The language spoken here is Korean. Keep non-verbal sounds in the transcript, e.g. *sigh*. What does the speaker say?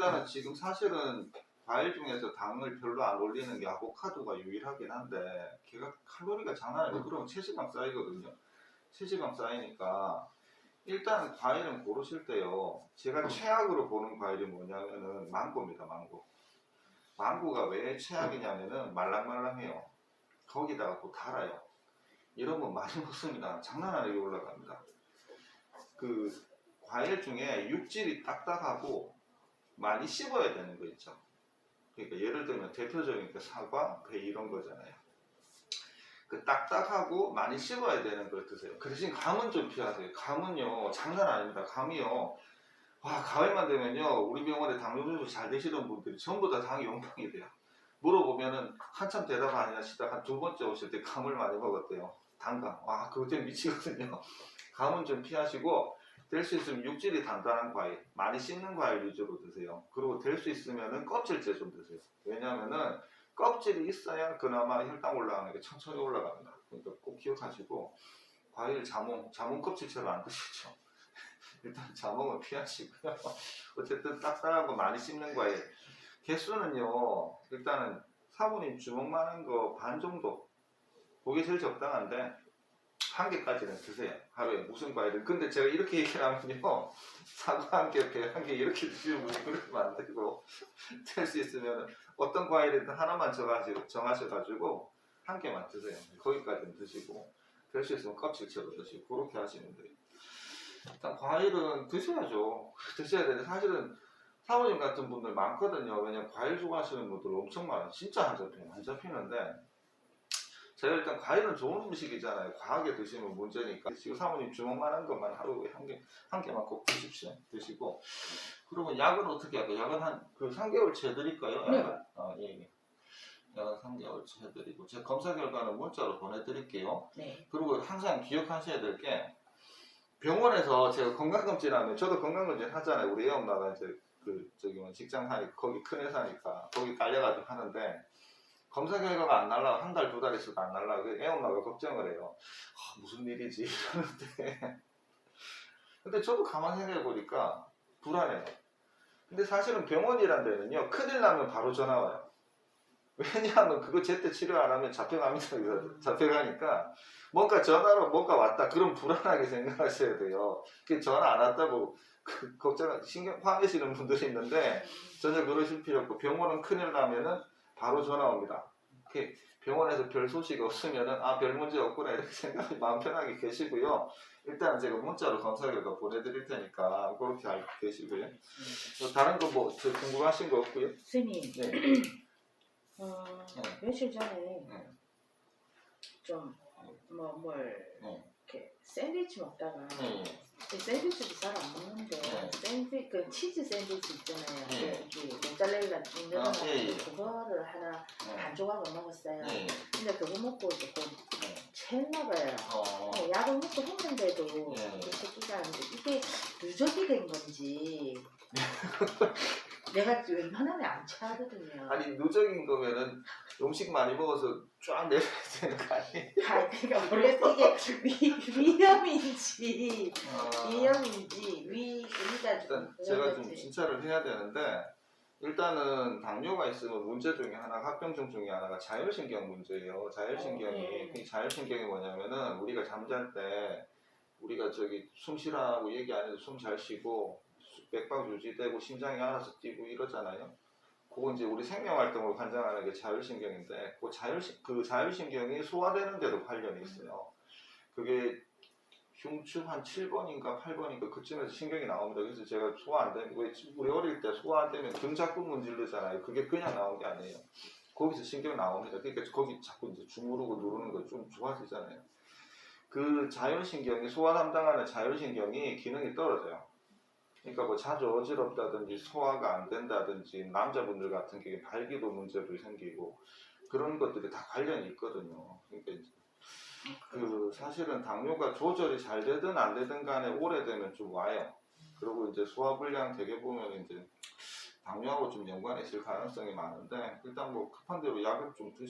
일단은 지금 사실은 과일 중에서 당을 별로 안 올리는 게 아보카도가 유일하긴 한데 걔가 칼로리가 장난 아니고 그러면 체지방 쌓이거든요. 체지방 쌓이니까 일단 과일은 고르실 때요. 제가 최악으로 보는 과일이 뭐냐면은 망고입니다. 망고. 망고가 왜 최악이냐면은 말랑말랑해요. 거기다가 또 달아요. 이런 거 많이 *laughs* 먹습니다. 장난 아니게 올라갑니다. 그 과일 중에 육질이 딱딱하고 많이 씹어야 되는 거 있죠. 그러니까 예를 들면 대표적인 그 사과, 배 이런 거잖아요. 그 딱딱하고 많이 씹어야 되는 걸 드세요. 그 대신 감은 좀 피하세요. 감은요 장난 아닙니다. 감이요. 와 가을만 되면요 우리 병원에 당뇨주사 잘 되시던 분들이 전부 다 당이 용병이 돼요. 물어보면은 한참 대답 안 하시다가 한두 번째 오실 때 감을 많이 먹었대요. 단감. 와 그것 때문에 미치거든요. *laughs* 감은 좀 피하시고 될 수 있으면 육질이 단단한 과일, 많이 씹는 과일 위주로 드세요. 그리고 될 수 있으면은 껍질째 좀 드세요. 왜냐면은 껍질이 있어야 그나마 혈당 올라가는 게 천천히 올라갑니다. 그러니까 꼭 기억하시고 과일 자몽, 자몽 껍질처럼 안 드시죠. *laughs* 일단 자몽은 피하시고요. *laughs* 어쨌든 딱딱하고 많이 씹는 과일. 개수는요, 일단은 사모님 주먹만 한 거 반 정도. 그게 제일 적당한데, 한 개까지는 드세요. 하루에 무슨 과일은. 근데 제가 이렇게 얘기하면요, *laughs* 사과 한 개, 배 한 개 이렇게 드시는 분이 그러면 안 되고, 될 수 있으면 어떤 과일이든 하나만 정하셔가지고, 한 개만 드세요. 거기까지는 드시고, 될 수 있으면 껍질채로 드시고, 그렇게 하시면 돼요. 일단 과일은 드셔야죠. *laughs* 드셔야 되는데, 사실은 사모님 같은 분들 많거든요. 왜냐면 과일 좋아하시는 분들 엄청 많아요. 진짜 안 잡혀요. 안 잡히는데, 제가 일단 과일은 좋은 음식이잖아요. 과하게 드시면 문제니까. 지금 사모님 주먹만 한 것만 하루에 한 개, 한 개만 꼭 드십시오. 드시고. 그러면 약은 어떻게 할까요? 약은 한, 그 3개월치 해드릴까요? 네. 약은? 아, 예, 예. 약은 3개월치 해드리고. 제가 검사 결과는 문자로 보내드릴게요. 네. 그리고 항상 기억하셔야 될 게, 병원에서 제가 건강검진 하면, 저도 건강검진 하잖아요. 우리 애 엄마가 이제 그, 저기 뭐 직장 사니까, 거기 큰 회사니까, 거기 딸려가지고 하는데, 검사 결과가 안 날라 한 달 두 달 있어도 안 날라 애 엄마가 걱정을 해요? 아, 무슨 일이지? *laughs* 이러는데. 근데 저도 가만 생각해 보니까 불안해요. 근데 사실은 병원이란 데는요 큰일 나면 바로 전화 와요. 왜냐하면 그거 제때 치료 안 하면 잡혀갑니다. *laughs* 잡혀가니까 뭔가 전화로 뭔가 왔다. 그럼 불안하게 생각하셔야 돼요. 그 전화 안 왔다고 그 걱정 신경 화내시는 분들이 있는데 전혀 그러실 필요 없고 병원은 큰일 나면은 바로 전화 옵니다. 이렇게 병원에서 별 소식 없으면은 아 별 문제 없구나 이렇게 생각이 마음 편하게 계시고요. 일단 제가 문자로 검사 결과 보내드릴 테니까 그렇게 알고 계시고요. 또 다른 거 뭐 궁금하신 거 없고요. 스님, 네. 어, 네. 며칠 전에 네. 좀뭐뭘 네. 이렇게 샌드위치 먹다가 네. 이 샌드위치도 잘 안 먹는데 네. 샌드 그 치즈 샌드위치 있잖아요. 네. 여기 모짜렐라 있는 아, 거 예, 예. 그거를 하나 한 조각을 먹었어요. 네. 근데 그거 먹고 조금 네. 체했나 봐요. 어. 어, 약을 먹고 했는데도 네. 이게 새끼가 아닌데 이게 누적이 된 건지 *laughs* 내가 웬만하면 안 체하거든요. 아니 누적인 거면은 음식 많이 먹어서 쫙 내려야 되는 거 아니에요? *laughs* 아, 그러니까 모르겠어 이게 위, 위험인지 아. 위험인지 위 위가 일단 좀 제가 그런 좀. 진찰을 해야 되는데 일단은 당뇨가 있으면 문제 중에 하나 합병증 중에 하나가 자율신경 문제예요. 자율신경이 어, 네. 이 자율신경이 뭐냐면은 우리가 잠잘 때 우리가 저기 숨 쉬라고 얘기 안 해도 숨 잘 쉬고 맥박 유지되고 심장이 알아서 뛰고 이러잖아요. 그거 이제 우리 생명 활동을 관장하는 게 자율신경인데 그 자율신 그 자율신경이 소화되는 데도 관련이 있어요. 그게 흉추 한 7번인가 8번인가 그쯤에서 신경이 나옵니다. 그래서 제가 소화 안 되는 왜 우리 어릴 때 소화 안 되면 등 자꾸 문질르잖아요. 그게 그냥 나온 게 아니에요. 거기서 신경 나옵니다. 그러니까 거기 자꾸 이제 주무르고 누르는 거 좀 좋아지잖아요. 그 자율신경이 소화 담당하는 자율신경이 기능이 떨어져요. 그러니까 뭐 자주 어지럽다든지 소화가 안 된다든지 남자분들 같은 경우에 발기도 문제도 생기고 그런 것들이 다 관련이 있거든요. 그러니까 그 사실은 당뇨가 조절이 잘 되든 안 되든 간에 오래되면 좀 와요. 그리고 이제 소화불량 되게 보면 이제 당뇨하고 좀 연관이 있을 가능성이 많은데 일단 뭐 급한 대로 약을 좀 드시.